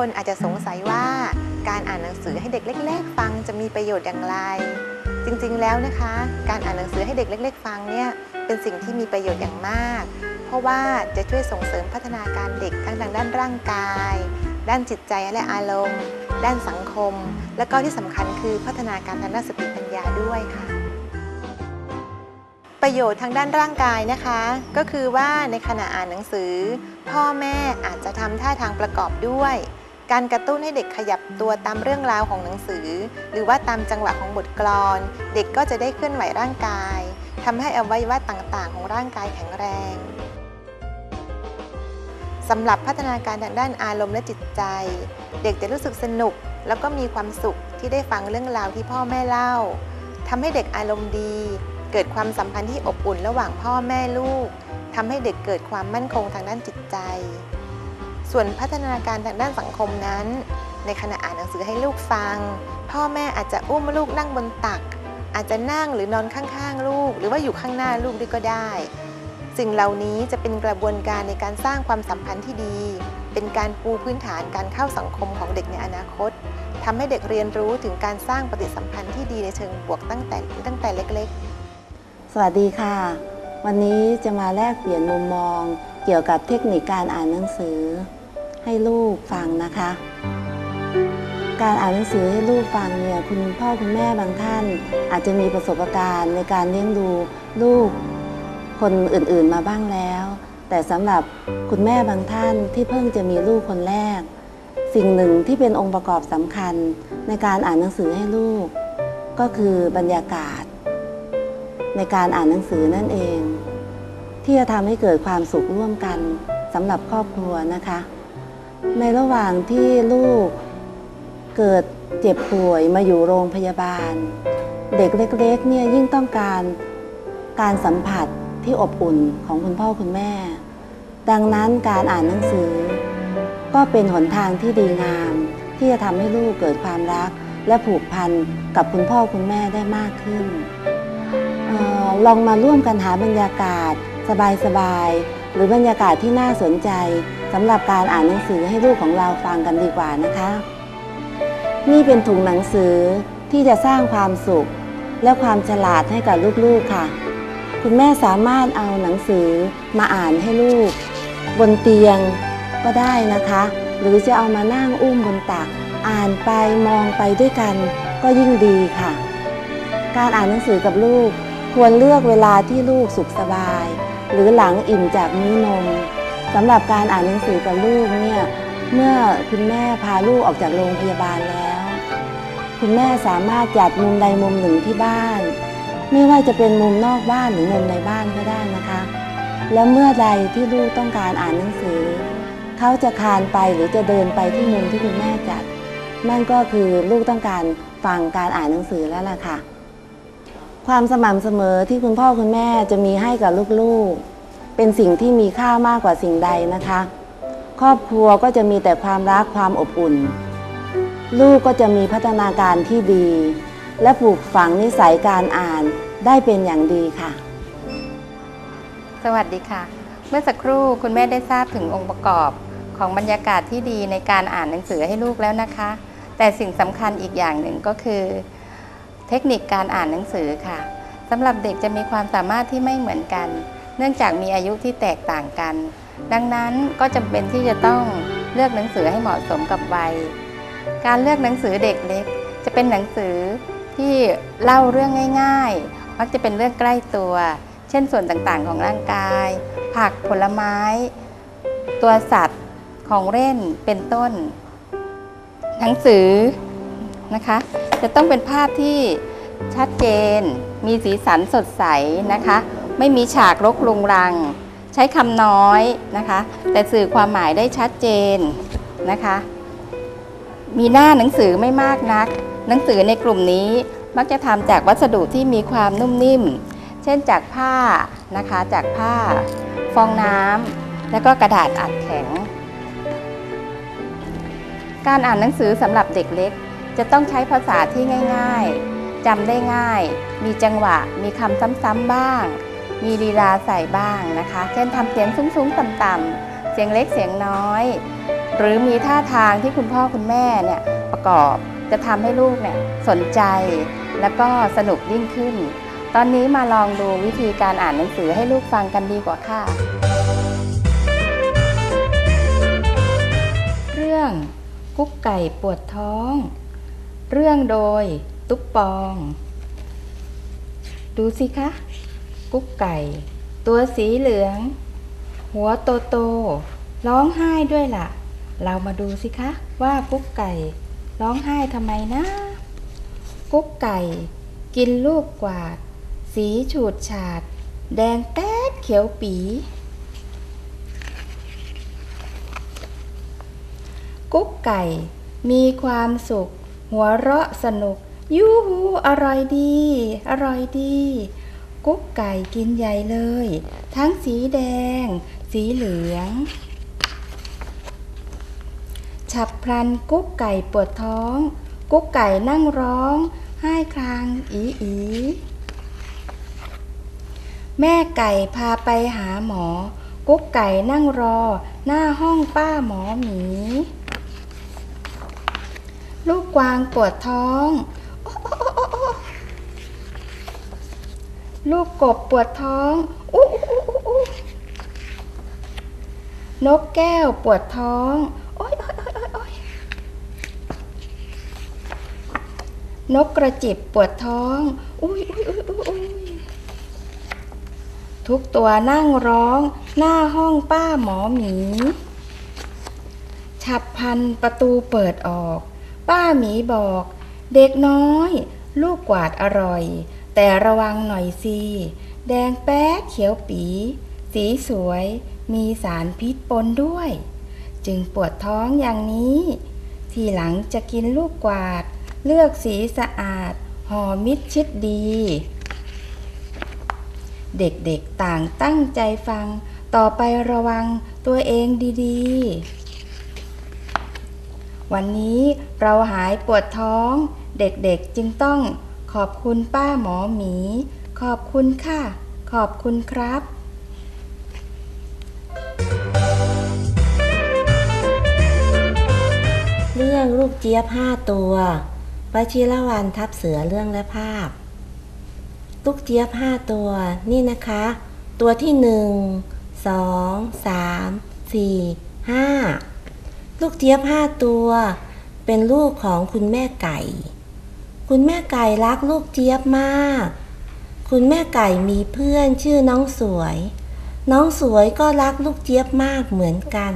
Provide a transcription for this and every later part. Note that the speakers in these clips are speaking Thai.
คนอาจจะสงสัยว่าการอ่านหนังสือให้เด็กเล็ก ๆ ฟังจะมีประโยชน์อย่างไร จริงๆแล้วนะคะ การอ่านหนังสือให้เด็กเล็ก ๆ ฟังเนี่ยเป็นสิ่งที่มีประโยชน์อย่างมาก เพราะว่าจะช่วยส่งเสริมพัฒนาการเด็กทั้งทางด้านร่างกาย ด้านจิตใจและอารมณ์ ด้านสังคม และก็ที่สำคัญคือพัฒนาการทางด้านสติปัญญาด้วยค่ะประโยชน์ทางด้านร่างกายนะคะ ก็คือว่าในขณะอ่านหนังสือ พ่อแม่อาจจะทำท่าทางประกอบด้วย การกระตุ้นให้เด็กขยับตัวตามเรื่องราวของหนังสือ หรือว่าตามจังหวะของบทกลอน เด็กก็จะได้เคลื่อนไหวร่างกายทำให้อวัยวะต่างๆ ของร่างกายแข็งแรงสำหรับพัฒนาการทางด้านอารมณ์และจิตใจ เด็กจะรู้สึกสนุก แล้วก็มีความสุขที่ได้ฟังเรื่องราวที่พ่อแม่เล่าทำให้เด็กอารมณ์ดี เกิดความสัมพันธ์ที่อบอุ่นระหว่างพ่อแม่ลูกทำให้เด็กเกิดความมั่นคงทางด้านจิตใจ ส่วนพัฒนาการทางด้านสังคมนั้น ในขณะอ่านหนังสือให้ลูกฟัง พ่อแม่อาจจะอุ้มลูกนั่งบนตัก อาจจะนั่งหรือนอนข้างๆ ลูก หรือว่าอยู่ข้างหน้าลูกด้วยก็ได้ สิ่งเหล่านี้จะเป็นกระบวนการในการสร้างความสัมพันธ์ที่ดี เป็นการปูพื้นฐานการเข้าสังคมของเด็กในอนาคตทำให้เด็กเรียนรู้ถึงการสร้างปฏิสัมพันธ์ที่ดีในเชิงบวกตั้งแต่ตั้งแต่เล็กๆ สวัสดีค่ะ วันนี้จะมาแลกเปลี่ยนมุมมองเกี่ยวกับเทคนิคการอ่านหนังสือ ให้ลูกฟังนะคะ การอ่านหนังสือให้ลูกฟังเนี่ยคุณพ่อคุณแม่บางท่าน อาจจะมีประสบการณ์ในการเลี้ยงดูลูกคนอื่นๆมาบ้างแล้ว แต่สำหรับคุณแม่บางท่านที่เพิ่งจะมีลูกคนแรก สิ่งหนึ่งที่เป็นองค์ประกอบสำคัญในการอ่านหนังสือให้ลูก ก็คือบรรยากาศ ในการอ่านหนังสือนั่นเอง ที่จะทำให้เกิดความสุขร่วมกันสำหรับครอบครัวนะคะ ในระหว่างที่ลูกเกิดเจ็บป่วยมาอยู่โรงพยาบาล เด็กเล็กๆเนี่ยยิ่งต้องการการสัมผัสที่อบอุ่นของคุณพ่อคุณแม่ ดังนั้นการอ่านหนังสือ ก็เป็นหนทางที่ดีงาม ที่จะทำให้ลูกเกิดความรัก และผูกพันกับคุณพ่อคุณแม่ได้มากขึ้นออลองมาร่วมกันหาบรรยากาศ สบายๆหรือบรรยากาศที่น่าสนใจ สำหรับการอ่านหนังสือให้ลูกของเราฟังกันดีกว่านะคะ นี่เป็นถุงหนังสือที่จะสร้างความสุข และความฉลาดให้กับลูกๆค่ะ คุณแม่สามารถเอาหนังสือมาอ่านให้ลูก บนเตียงก็ได้นะคะ หรือจะเอามานั่งอุ้มบนตัก อ่านไปมองไปด้วยกันก็ยิ่งดีค่ะ การอ่านหนังสือกับลูกควรเลือกเวลาที่ลูกสุขสบาย หรือหลังอิ่มจากมื้อนม สำหรับการอ่านหนังสือกับลูกเนี่ยเมื่อคุณแม่พาลูกออกจากโรงพยาบาลแล้ว คุณแม่สามารถจัดมุมใดมุมหนึ่งที่บ้าน ไม่ว่าจะเป็นมุมนอกบ้านหรือมุมในบ้านก็ได้นะคะ แล้วเมื่อใดที่ลูกต้องการอ่านหนังสือ เขาจะคานไปหรือจะเดินไปที่มุมที่คุณแม่จัด นั่นก็คือลูกต้องการฟังการอ่านหนังสือแล้วล่ะค่ะ ความสม่ำเสมอที่คุณพ่อคุณแม่จะมีให้กับลูกๆ เป็นสิ่งที่มีค่ามากกว่าสิ่งใดนะคะ ครอบครัวก็จะมีแต่ความรักความอบอุ่น ลูกก็จะมีพัฒนาการที่ดี และปลูกฝังนิสัยการอ่านได้เป็นอย่างดีค่ะ สวัสดีค่ะ เมื่อสักครู่คุณแม่ได้ทราบถึงองค์ประกอบของบรรยากาศที่ดีในการอ่านหนังสือให้ลูกแล้วนะคะ แต่สิ่งสำคัญอีกอย่างหนึ่งก็คือ เทคนิคการอ่านหนังสือค่ะสำหรับเด็กจะมีความสามารถที่ไม่เหมือนกัน เนื่องจากมีอายุที่แตกต่างกัน ดังนั้นก็จำเป็นที่จะต้องเลือกหนังสือให้เหมาะสมกับวัย การเลือกหนังสือเด็กเล็ก จะเป็นหนังสือที่เล่าเรื่องง่าย ๆ มักจะเป็นเรื่องใกล้ตัว เช่นส่วนต่างๆ ของร่างกาย ผักผลไม้ ตัวสัตว์ของเล่นเป็นต้น หนังสือนะคะจะต้องเป็นภาพที่ชัดเจน มีสีสันสดใสนะคะ ไม่มีฉากรกรุงรัง ใช้คำน้อยนะคะ แต่สื่อความหมายได้ชัดเจนนะคะ มีหน้าหนังสือไม่มากนัก หนังสือในกลุ่มนี้มักจะทำจากวัสดุที่มีความนุ่มนิ่ม เช่นจากผ้านะคะ จากผ้า ฟองน้ำแล้วก็กระดาษอัดแข็ง การอ่านหนังสือสำหรับเด็กเล็ก จะต้องใช้ภาษาที่ง่าย ๆจำได้ง่าย มีจังหวะ มีคำซ้ำๆบ้าง มีลีลาใส่บ้างนะคะ เช่นทำเสียงสูงๆต่ำๆเสียงเล็กเสียงน้อย หรือมีท่าทางที่คุณพ่อคุณแม่เนี่ยประกอบจะทำให้ลูกเนี่ยสนใจแล้วก็สนุกยิ่งขึ้น ตอนนี้มาลองดูวิธีการอ่านหนังสือให้ลูกฟังกันดีกว่าค่ะ เรื่องกุ๊กไก่ปวดท้อง เรื่องโดยตุ๊กปอง ดูสิคะ กุ๊กไก่ ตัวสีเหลือง หัวโตโต ร้องไห้ด้วยล่ะ เรามาดูสิคะ ว่ากุ๊กไก่ ร้องไห้ทำไมนะ กุ๊กไก่ กินลูกกวาด สีฉูดฉาด แดงแป๊ดเขียวปี กุ๊กไก่ มีความสุข หัวเราะสนุกยูหูอร่อยดี อร่อยดี กุ๊กไก่กินใหญ่เลย ทั้งสีแดง สีเหลือง ฉับพลันกุ๊กไก่ปวดท้อง กุ๊กไก่นั่งร้องไห้ครางอีอีแม่ไก่พาไปหาหมอ กุ๊กไก่นั่งรอ หน้าห้องป้าหมอหมี ลูกกวางปวดท้อง ลูกกบปวดท้องอู้อู้อู้อู้นกแก้วปวดท้องโอ๊ยโอ๊ยโอ๊ยโอ๊ยนกกระจิบปวดท้องอุ้ยอุ้ยอุ้ยอุ้ยทุกตัวนั่งร้อง หน้าห้องป้าหมอหมี ฉับพันประตูเปิดออก ป้าหมีบอก เด็กน้อย ลูกกวาดอร่อย แต่ระวังหน่อยสิ แดงแป๊ดเขียวปี สีสวย มีสารพิษปนด้วย จึงปวดท้องอย่างนี้ ทีหลังจะกินลูกกวาด เลือกสีสะอาดห่อมิดชิดดี เด็กๆต่างตั้งใจฟัง ต่อไประวังตัวเองดีๆ วันนี้เราหายปวดท้อง เด็กๆจึงต้อง ขอบคุณป้าหมอหมี ขอบคุณค่ะ ขอบคุณครับเรื่องลูกเจี๊ยบห้าตัววชิรวันทับเสือเรื่องและภาพ ลูกเจี๊ยบห้าตัวนี่นะคะ ตัวที่หนึ่งสองสามสี่ห้าลูกเจี๊ยบห้าตัว เป็นลูกของคุณแม่ไก่ คุณแม่ไก่รักลูกเจี๊ยบมาก คุณแม่ไก่มีเพื่อนชื่อน้องสวย น้องสวยก็รักลูกเจี๊ยบมากเหมือนกัน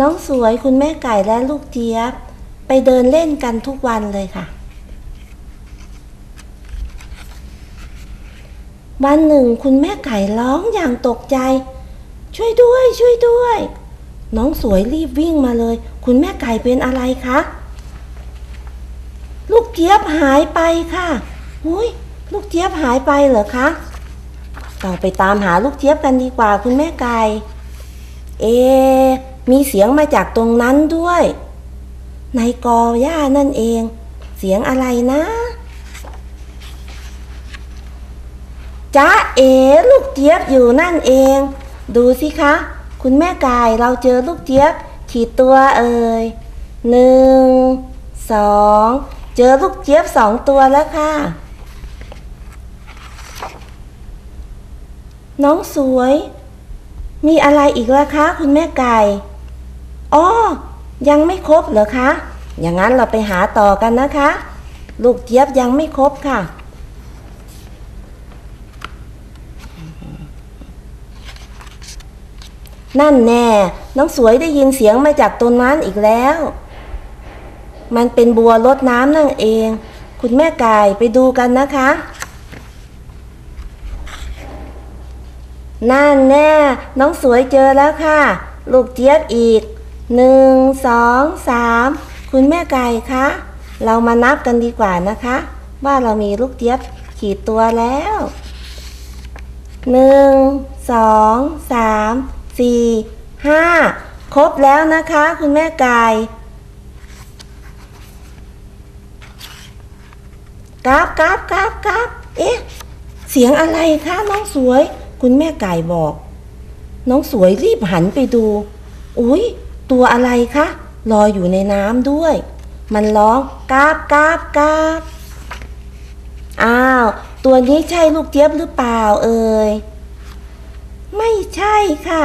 น้องสวยคุณแม่ไก่และลูกเจี๊ยบ ไปเดินเล่นกันทุกวันเลยค่ะ วันหนึ่งคุณแม่ไก่ร้องอย่างตกใจ ช่วยด้วย ช่วยด้วย น้องสวยรีบวิ่งมาเลย คุณแม่ไก่เป็นอะไรคะ ลูกเจี๊ยบหายไปค่ะหุยลูกเจี๊ยบหายไปเหรอคะเราไปตามหาลูกเจี๊ยบกันดีกว่าคุณแม่ไก่เอ มีเสียงมาจากตรงนั้นด้วย ในกอหญ้านั่นเอง เสียงอะไรนะจ้าเอ๋ลูกเจี๊ยบอยู่นั่นเอง ดูสิคะ คุณแม่กายเราเจอลูกเจี๊ยบกี่ตัวเอ่ยหนึ่งสอง เจอลูกเจี๊ยบสองตัวแล้วค่ะ น้องสวย มีอะไรอีกล่ะคะ คุณแม่ไก่อ๋อยังไม่ครบเหรอคะ อย่างนั้นเราไปหาต่อกันนะคะ ลูกเจี๊ยบยังไม่ครบค่ะ นั่นแน่ น้องสวยได้ยินเสียงมาจากต้นนั้นอีกแล้ว มันเป็นบัวรดน้ำนั่นเอง คุณแม่ไก่ไปดูกันนะคะนั่นแน่ น้องสวยเจอแล้วค่ะ ลูกเจี๊ยบอีกหนึ่งสองสามคุณแม่ไก่คะ เรามานับกันดีกว่านะคะ ว่าเรามีลูกเจี๊ยบกี่ตัวแล้วหนึ่งสองสามสี่ห้าครบแล้วนะคะ คุณแม่ไก่ กราบกราบกราบกราบเอ๊ะ เสียงอะไรคะน้องสวย คุณแม่ไก่บอก น้องสวยรีบหันไปดูอุ๊ยตัวอะไรคะลอยอยู่ในน้ำด้วย มันร้องกราบกราบกราบอ้าว ตัวนี้ใช่ลูกเจี๊ยบหรือเปล่าเอ่ยไม่ใช่ค่ะ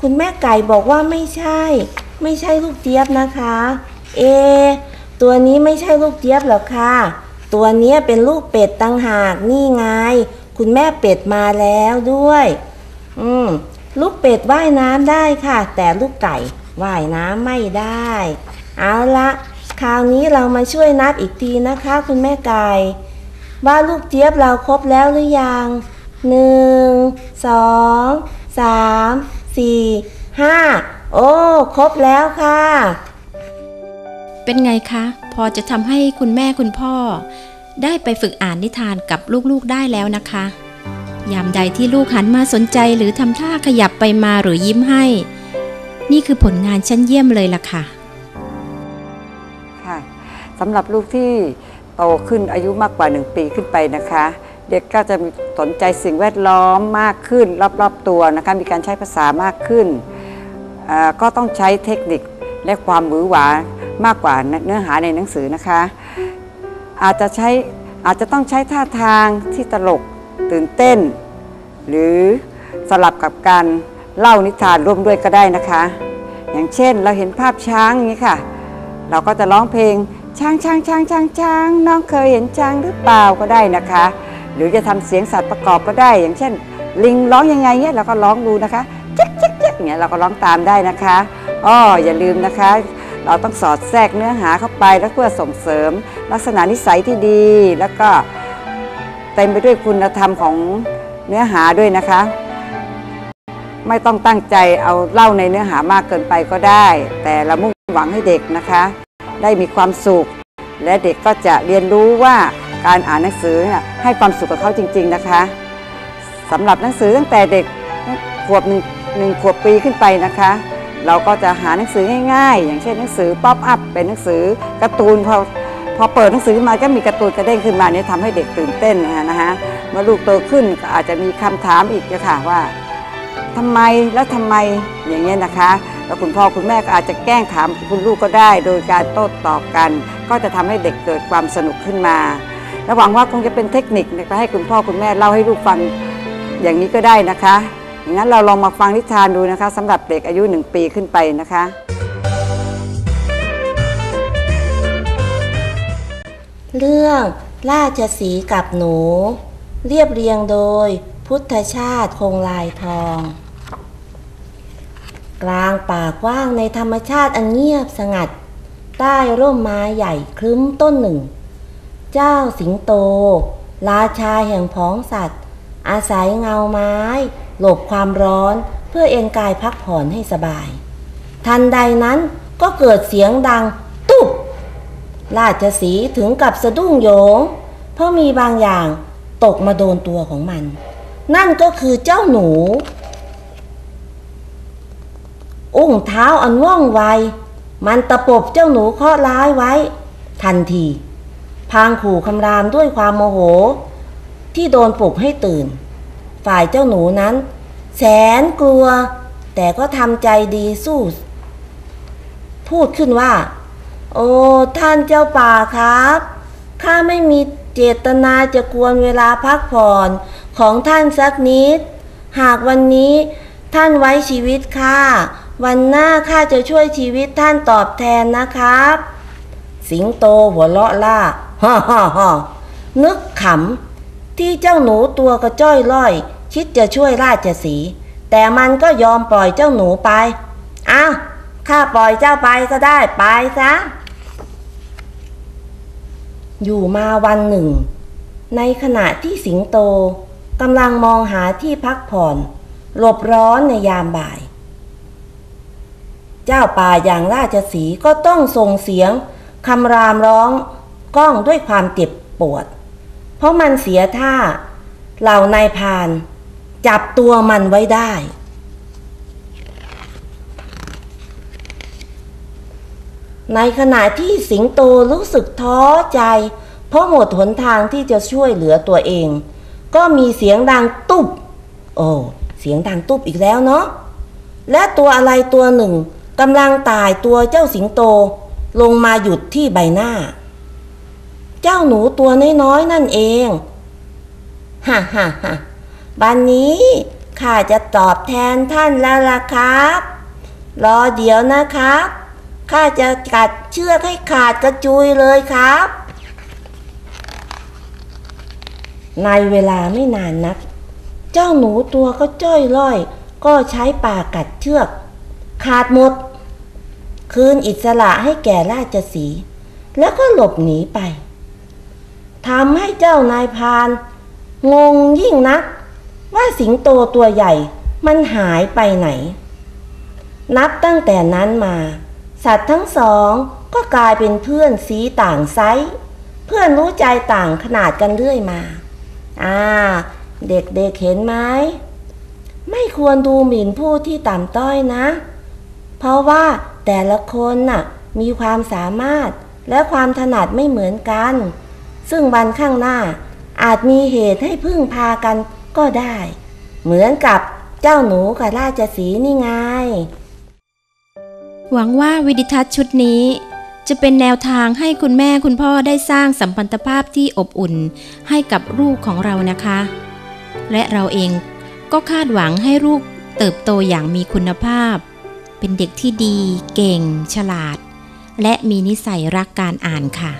คุณแม่ไก่บอกว่าไม่ใช่ ไม่ใช่ลูกเจี๊ยบนะคะ เอะตัวนี้ไม่ใช่ลูกเจี๊ยบหรอกค่ะ ตัวเนี้ยเป็นลูกเป็ดตั้งหากนี่ไง คุณแม่เป็ดมาแล้วด้วย อืมลูกเป็ดว่ายน้ำได้ค่ะ แต่ลูกไก่ว่ายน้ำไม่ได้ เอาละคราวนี้เรามาช่วยนับอีกทีนะคะ คุณแม่ไก่ว่าลูกเจี๊ยบเราครบแล้วหรือยังหนึ่งสองสามสี่ห้าโอ้ ครบแล้วค่ะ เป็นไงคะ พอจะทำให้คุณแม่คุณพ่อ ได้ไปฝึกอ่านนิทานกับลูกๆได้แล้วนะคะ ยามใดที่ลูกหันมาสนใจหรือทำท่าขยับไปมาหรือยิ้มให้ นี่คือผลงานชั้นเยี่ยมเลยล่ะค่ะค่ะสำหรับลูกที่โตขึ้นอายุมากกว่า 1 ปีขึ้นไปนะคะ เด็กก็จะสนใจสิ่งแวดล้อมมากขึ้น รอบๆตัวนะคะมีการใช้ภาษามากขึ้น ก็ต้องใช้เทคนิคและความหวือหวา มากกว่าเนื้อหาในหนังสือนะคะ อาจจะใช้อาจจะต้องใช้ท่าทางที่ตลกตื่นเต้น หรือสลับกับการเล่านิทานร่วมด้วยก็ได้นะคะ อย่างเช่นเราเห็นภาพช้างอย่างนี้ค่ะ เราก็จะร้องเพลงช้างช้างช้างช้างช้างน้องเคยเห็นช้างหรือเปล่าก็ได้นะคะ หรือจะทำเสียงสัตว์ประกอบก็ได้ อย่างเช่น ลิงร้องยังไงเนี่ยเราก็ร้องดูนะคะจ๊กจ๊กจ๊กเนี่ยเราก็ร้องตามได้นะคะอ้ออย่าลืมนะคะ เราต้องสอดแทรกเนื้อหาเข้าไปแล้วเพื่อส่งเสริม ลักษณะนิสัยที่ดี แล้วก็เต็มไปด้วยคุณธรรมของเนื้อหาด้วยนะคะ ไม่ต้องตั้งใจเอาเล่าในเนื้อหามากเกินไปก็ได้ แต่เรามุ่งหวังให้เด็กนะคะ ได้มีความสุข และเด็กก็จะเรียนรู้ว่าการอ่านหนังสือให้ความสุขกับเขาจริง ๆนะคะสำหรับหนังสือตั้งแต่เด็กขวบหนึ่งหนึ่งขวบปีขึ้นไปนะคะ เราก็จะหาหนังสือง่าย ๆ อย่างเช่นหนังสือป๊อปอัพเป็นหนังสือการ์ตูนพอพอเปิดหนังสือมาก็มีการ์ตูนกระเด้งขึ้นมาเนี่ยทำให้เด็กตื่นเต้นนะคะนะคะเมื่อลูกโตขึ้นก็อาจจะมีคำถามอีกนะค่ะว่าทำไมแล้วทำไมอย่างเงี้ยนะคะแล้วคุณพ่อคุณแม่ก็อาจจะแกล้งถามคุณลูกก็ได้ โดยการโต้ตอบกัน ก็จะทำให้เด็กเกิดความสนุกขึ้นมาและหวังว่าคงจะเป็นเทคนิคไปให้คุณพ่อคุณแม่เล่าให้ลูกฟังอย่างนี้ก็ได้นะคะ งั้นเราลองมาฟังนิทานดูนะคะสำหรับเด็กอายุหนึ่งปีขึ้นไปนะคะ เรื่องราชสีกับหนู เรียบเรียงโดยพุทธชาติคงลายทอง กลางป่ากว้างในธรรมชาติอันเงียบสงัด ใต้ร่มไม้ใหญ่ครึ้มต้นหนึ่ง เจ้าสิงโต ราชาแห่งพ้องสัตว์ อาศัยเงาไม้ หลบความร้อนเพื่อเอนกายพักผ่อนให้สบาย ทันใดนั้นก็เกิดเสียงดังตุ๊บราชสีถึงกับสะดุ้งโยง เพราะมีบางอย่างตกมาโดนตัวของมัน นั่นก็คือเจ้าหนู อุ้งเท้าอันว่องไว มันตะปบเจ้าหนูเคาะร้ายไว้ ทันที พางขู่คำรามด้วยความโมโห ที่โดนปลุกให้ตื่น ฝ่ายเจ้าหนูนั้น แสนกลัว แต่ก็ทำใจดีสู้ พูดขึ้นว่า โอ้ท่านเจ้าป่าครับข้าไม่มีเจตนาจะกวนเวลาพักผ่อนของท่านสักนิด หากวันนี้ท่านไว้ชีวิตข้าวันหน้าข้าจะช่วยชีวิตท่านตอบแทนนะครับ สิงโตหัวเราะล่าฮ่าฮ่าฮ่านึกขำที่เจ้าหนูตัวกระจ้อยล่อย คิดจะช่วยราชสีห์แต่มันก็ยอมปล่อยเจ้าหนูไป อ้าวข้าปล่อยเจ้าไปก็ได้ไปซะ อยู่มาวันหนึ่ง ในขณะที่สิงโตกำลังมองหาที่พักผ่อน หลบร้อนในยามบ่าย เจ้าป่าอย่างราชสีห์ก็ต้องส่งเสียงคำรามร้องก้องด้วยความเจ็บปวด เพราะมันเสียท่าเหล่านายพาน จับตัวมันไว้ได้ ในขณะที่สิงโตรู้สึกท้อใจ เพราะหมดหนทางที่จะช่วยเหลือตัวเอง ก็มีเสียงดังตุบโอ้เสียงดังตุบอีกแล้วเนาะและตัวอะไรตัวหนึ่งกำลังตายตัวเจ้าสิงโตลงมาหยุดที่ใบหน้า เจ้าหนูตัวน้อยๆนั่นเอง ฮ่าฮ่าฮ่า บันนี้ข้าจะตอบแทนท่านแล้วล่ะครับ รอเดี๋ยวนะครับข้าจะกัดเชือกให้ขาดกระจุยเลยครับ ในเวลาไม่นานนัก เจ้าหนูตัวก็จ้อยล่อย ก็ใช้ปากกัดเชือก ขาดหมด คืนอิสระให้แก่ราชสี แล้วก็หลบหนีไปทำให้เจ้านายพาน งงยิ่งนัก ว่าสิงโตตัวใหญ่มันหายไปไหน นับตั้งแต่นั้นมา สัตว์ทั้งสองก็กลายเป็นเพื่อนสีต่างไซส์เพื่อนรู้ใจต่างขนาดกันเรื่อยมา อ่า เด็กๆเเห็นไหมไม่ควรดูหมิ่นผู้ที่ต่ำต้อยนะ เพราะว่าแต่ละคนน่ะมีความสามารถและความถนัดไม่เหมือนกัน ซึ่งวันข้างหน้าอาจมีเหตุให้พึ่งพากัน ก็ได้ เหมือนกับเจ้าหนูกับราชสีนี่ไง หวังว่าวิดิทัศน์ชุดนี้จะเป็นแนวทางให้คุณแม่คุณพ่อได้สร้างสัมพันธภาพที่อบอุ่นให้กับลูกของเรานะคะ และเราเองก็คาดหวังให้ลูกเติบโตอย่างมีคุณภาพ เป็นเด็กที่ดี เก่ง ฉลาด และมีนิสัยรักการอ่านค่ะ